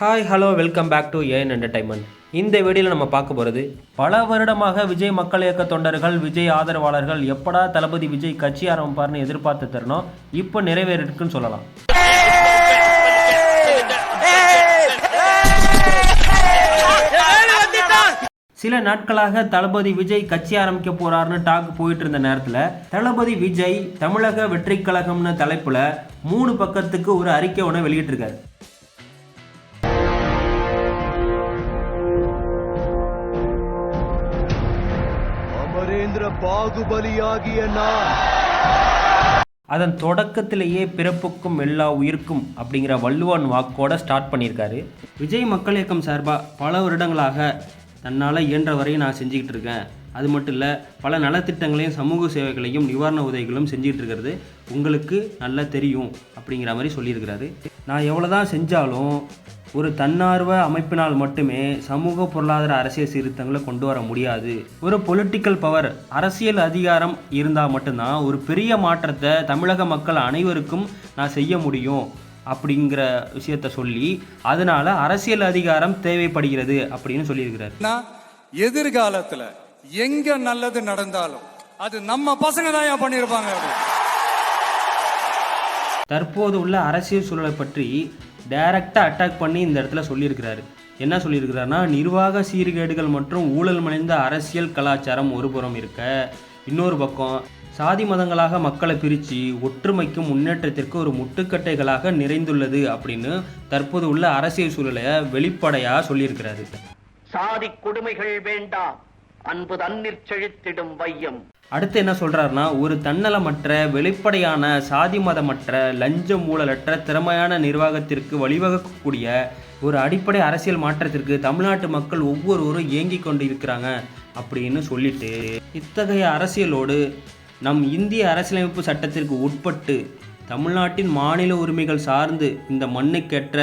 Hi hello welcome back to N entertainment இந்த வீடியோவில் நம்ம பார்க்க போகிறது பல வருடமாக விஜய் மக்கள் இயக்க தொண்டர்கள் விஜய் ஆதரவாளர்கள் எப்படா தளபதி விஜய் கட்சி ஆரம்பிப்பார்னு எதிர்பார்த்து தரணும் இப்போ நிறைவேறிருக்குன்னு சொல்லலாம். சில நாட்களாக தளபதி விஜய் கட்சி ஆரம்பிக்க போறாருன்னு டாக் போயிட்டு இருந்த நேரத்தில் தளபதி விஜய் தமிழக வெற்றி கழகம்னு தலைப்புல மூணு பக்கத்துக்கு ஒரு அறிக்கை ஒன்று வெளியிட்டிருக்காரு. அமரேந்திர பாகுபலியாகிய நான். அதன் தொடக்கத்திலேயே பிறப்புக்கும் எல்லா உயிர்க்கும் அப்படிங்கிற வள்ளுவன் வாக்கோட ஸ்டார்ட் பண்ணியிருக்காரு. விஜய் மக்கள் இயக்கம் சார்பாக பல வருடங்களாக தன்னால் இயன்ற வரையும் நான் செஞ்சுக்கிட்டு இருக்கேன். அது மட்டும் இல்லை பல நலத்திட்டங்களையும் சமூக சேவைகளையும் நிவாரண உதவிகளும் செஞ்சுக்கிட்டு இருக்கிறது. உங்களுக்கு நல்லா தெரியும் அப்படிங்கிற மாதிரி சொல்லியிருக்கிறாரு. நான் எவ்வளோதான் செஞ்சாலும் ஒரு தன்னார்வ அமைப்பினால் மட்டுமே சமூக பொருளாதார அரசியல் சீர்திருத்தங்களை கொண்டு வர முடியாது. ஒரு பொலிட்டிக்கல் பவர் அரசியல் அதிகாரம் இருந்தால் மட்டும்தான் ஒரு பெரிய மாற்றத்தை தமிழக மக்கள் அனைவருக்கும் நான் செய்ய முடியும் அப்படிங்கிற விஷயத்த சொல்லி அதனால அரசியல் அதிகாரம் தேவைப்படுகிறது அப்படின்னு சொல்லியிருக்கிறார். எதிர்காலத்துல எங்க நல்லது நடந்தாலும் அது நம்ம பசங்க தான் பண்ணிருப்பாங்க அப்படி தற்போது உள்ள அரசியல் சூழலை பற்றி டைரக்டாக அட்டாக் பண்ணி இந்த இடத்துல சொல்லியிருக்கிறாரு. என்ன சொல்லியிருக்கிறாருன்னா நிர்வாக சீர்கேடுகள் மற்றும் ஊழல் மலைந்த அரசியல் கலாச்சாரம் ஒரு புறம் இருக்க இன்னொரு பக்கம் சாதி மதங்களாக மக்களை பிரித்து ஒற்றுமைக்கும் முன்னேற்றத்திற்கு ஒரு முட்டுக்கட்டைகளாக நிறைந்துள்ளது அப்படின்னு தற்போது உள்ள அரசியல் சூழலை வெளிப்படையாக சொல்லியிருக்கிறாரு. சாதி கொடுமைகள் வேண்டாம். அன்பு தண்ணீர் செழித்திடும் வையம். அடுத்து என்ன சொல்கிறாருன்னா ஒரு தன்னலமற்ற வெளிப்படையான சாதி மதமற்ற லஞ்ச மூலலற்ற திறமையான நிர்வாகத்திற்கு வழிவகுக்கக்கூடிய ஒரு அடிப்படை அரசியல் மாற்றத்திற்கு தமிழ்நாட்டு மக்கள் ஒவ்வொருவரும் ஏங்கிக் கொண்டு இருக்கிறாங்க அப்படின்னு சொல்லிட்டு இத்தகைய அரசியலோடு நம் இந்திய அரசியலமைப்பு சட்டத்திற்கு உட்பட்டு தமிழ்நாட்டின் மாநில உரிமைகள் சார்ந்து இந்த மண்ணுக்கேற்ற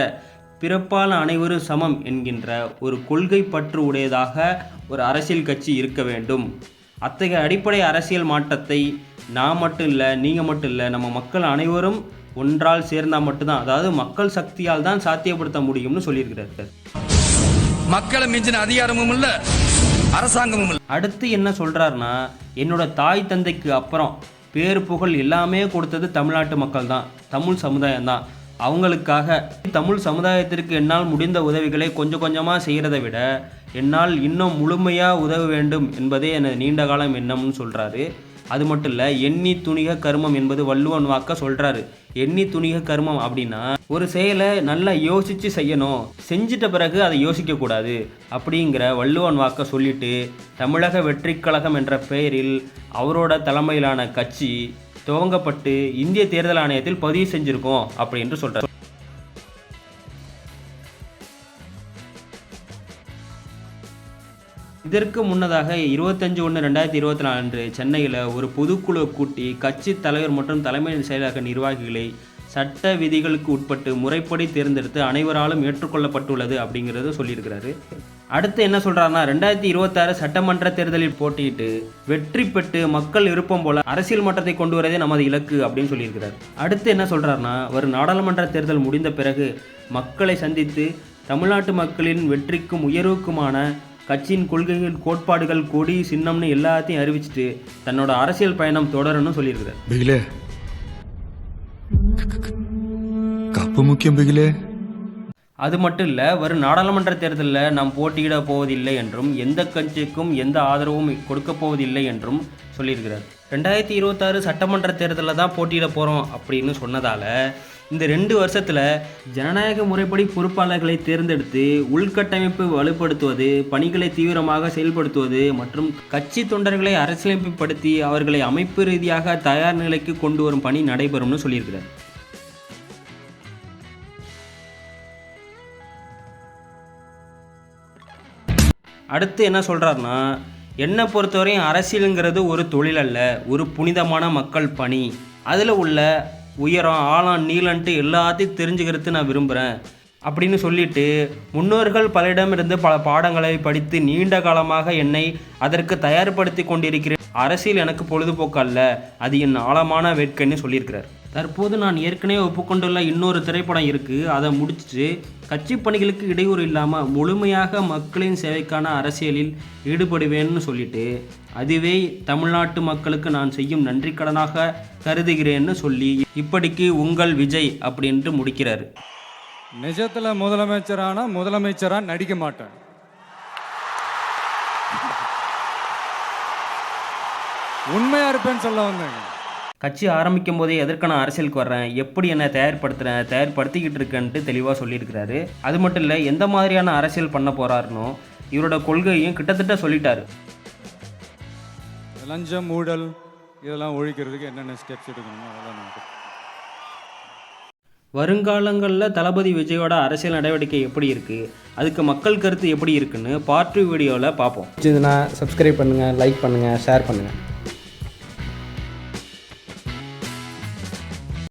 பிறப்பால் அனைவரும் சமம் என்கின்ற ஒரு கொள்கை பற்று உடையதாக ஒரு அரசியல் கட்சி இருக்க வேண்டும். அத்தகைய அடிப்படை அரசியல் மாற்றத்தை நான் மட்டும் இல்லை நீங்கள் மட்டும் இல்லை நம்ம மக்கள் அனைவரும் ஒன்றால் சேர்ந்தால் மட்டும்தான் அதாவது மக்கள் சக்தியால் தான் சாத்தியப்படுத்த முடியும்னு சொல்லியிருக்கிறார் மக்களை மிஞ்சின அதிகாரமும் இல்ல அரசாங்கமும் இல்ல. அடுத்து என்ன சொல்கிறாருன்னா என்னோட தாய் தந்தைக்கு அப்புறம் பேர் புகழ் எல்லாமே கொடுத்தது தமிழ்நாட்டு மக்கள் தான் தமிழ் சமுதாயம் தான் அவங்களுக்காக. தமிழ் சமுதாயத்திற்கு என்னால் முடிந்த உதவிகளை கொஞ்சம் கொஞ்சமாக செய்கிறதை விட என்னால் இன்னும் முழுமையாக உதவ வேண்டும் என்பதே எனது நீண்ட காலம் எண்ணம்னு சொல்கிறாரு அது மட்டும் இல்லை எண்ணி துணிக கர்மம் என்பது வள்ளுவன் வாக்க சொல்கிறாரு எண்ணி துணிக கர்மம் அப்படின்னா ஒரு செயலை நல்லா யோசித்து செய்யணும். செஞ்சிட்ட பிறகு அதை யோசிக்கக்கூடாது அப்படிங்கிற வள்ளுவன் வாக்க சொல்லிட்டு தமிழக வெற்றிக் கழகம் என்ற பெயரில் அவரோட தலைமையிலான கட்சி துவங்கப்பட்டு இந்திய தேர்தல் ஆணையத்தில் பதிவு செஞ்சிருக்கோம் அப்படின்னு சொல்கிறார் இதற்கு முன்னதாக இருபத்தஞ்சு ஒன்று ரெண்டாயிரத்தி இருபத்தி நாலு அன்று சென்னையில் ஒரு பொதுக்குழு கூட்டி கட்சி தலைவர் மற்றும் தலைமை செயலக நிர்வாகிகளை சட்ட விதிகளுக்கு உட்பட்டு முறைப்படி தேர்ந்தெடுத்து அனைவராலும் ஏற்றுக்கொள்ளப்பட்டுள்ளது அப்படிங்கிறத சொல்லியிருக்கிறாரு. அடுத்து என்ன சொல்கிறாருன்னா ரெண்டாயிரத்தி இருபத்தாறு சட்டமன்ற தேர்தலில் போட்டியிட்டு வெற்றி பெற்று மக்கள் விருப்பம் போல அரசியல் மாற்றத்தை கொண்டு வரதே நமது இலக்கு அப்படின்னு சொல்லியிருக்கிறார். அடுத்து என்ன சொல்கிறாருன்னா வரும் நாடாளுமன்ற தேர்தல் முடிந்த பிறகு மக்களை சந்தித்து தமிழ்நாட்டு மக்களின் வெற்றிக்கும் உயர்வுக்குமான கட்சியின் கொள்கைகள் கோட்பாடுகள் கொடி சின்னம்னு எல்லாத்தையும் அறிவிச்சிட்டு தன்னோட அரசியல் பயணம் தொடரணும்னு சொல்லியிருக்கிறார். பிகிலே. கப்பு முக்கியம் பிகிலே. அது மட்டும் இல்லை வரும் நாடாளுமன்ற தேர்தலில் நாம் போட்டியிட போவதில்லை என்றும் எந்த கட்சிக்கும் எந்த ஆதரவும் கொடுக்க போவதில்லை என்றும் சொல்லியிருக்கிறார். ரெண்டாயிரத்தி இருபத்தாறு சட்டமன்ற தேர்தலில் தான் போட்டியிட போகிறோம் அப்படின்னு சொன்னதால் இந்த ரெண்டு வருஷத்தில் ஜனநாயக முறைப்படி பொறுப்பாளர்களை தேர்ந்தெடுத்து உள்கட்டமைப்பு வலுப்படுத்துவது பணிகளை தீவிரமாக செயல்படுத்துவது மற்றும் கட்சி தொண்டர்களை அரசியலமைப்புப்படுத்தி அவர்களை அமைப்பு ரீதியாக தயார் நிலைக்கு கொண்டு வரும் பணி நடைபெறும்னு சொல்லியிருக்கிறார். அடுத்து என்ன சொல்கிறாருன்னா என்னை பொறுத்தவரையும் அரசியலுங்கிறது ஒரு தொழில் அல்ல ஒரு புனிதமான மக்கள் பணி. அதில் உள்ள உயரம் ஆழம் நீளன்ட்டு எல்லாத்தையும் தெரிஞ்சுக்கிறது நான் விரும்புகிறேன் அப்படின்னு சொல்லிட்டு முன்னோர்கள் பலரிடமிருந்து பல பாடங்களை படித்து நீண்ட காலமாக என்னை அதற்கு தயார்படுத்தி கொண்டிருக்கிறேன். அரசியல் எனக்கு பொழுதுபோக்கு அல்ல அது என் ஆழமான வேட்கைன்னு சொல்லியிருக்கிறார். தற்போது நான் ஏற்கனவே ஒப்புக்கொண்டுள்ள இன்னொரு திரைப்படம் இருக்குது அதை முடிச்சுட்டு கட்சி பணிகளுக்கு இடையூறு இல்லாமல் முழுமையாக மக்களின் சேவைக்கான அரசியலில் ஈடுபடுவேன்னு சொல்லிட்டு அதுவே தமிழ்நாட்டு மக்களுக்கு நான் செய்யும் நன்றி கடனாக கருதுகிறேன்னு சொல்லி இப்படிக்கு உங்கள் விஜய் அப்படின்ட்டு முடிக்கிறார். நிஜத்தில் முதலமைச்சரான முதலமைச்சராக நடிக்க மாட்டேன். உண்மையா இருப்பேன்னு சொல்ல வந்தேங்க. கட்சி ஆரம்பிக்கும் போதே எதற்கு நான் அரசியலுக்கு வர்றேன்? எப்படி என்னை தயார்படுத்துகிறேன் தயார்படுத்திக்கிட்டு இருக்கேன்ட்டு தெளிவாக சொல்லியிருக்கிறாரு. அது மட்டும் இல்லை எந்த மாதிரியான அரசியல் பண்ண போகிறாருனோ இவரோட கொள்கையும் கிட்டத்தட்ட சொல்லிட்டாரு. லஞ்சம் ஊழல் இதெல்லாம் ஒழிக்கிறதுக்கு என்னென்ன ஸ்டெப்ஸ் எடுக்கணுமோ அதெல்லாம் நமக்கு. வருங்காலங்களில் தளபதி விஜயோட அரசியல் நடவடிக்கை எப்படி இருக்குது அதுக்கு மக்கள் கருத்து எப்படி இருக்குன்னு பார்ட் டூ வீடியோவில் பார்ப்போம். பிடிச்சதுன்னா சப்ஸ்கிரைப் பண்ணுங்கள் லைக் பண்ணுங்கள் ஷேர் பண்ணுங்கள்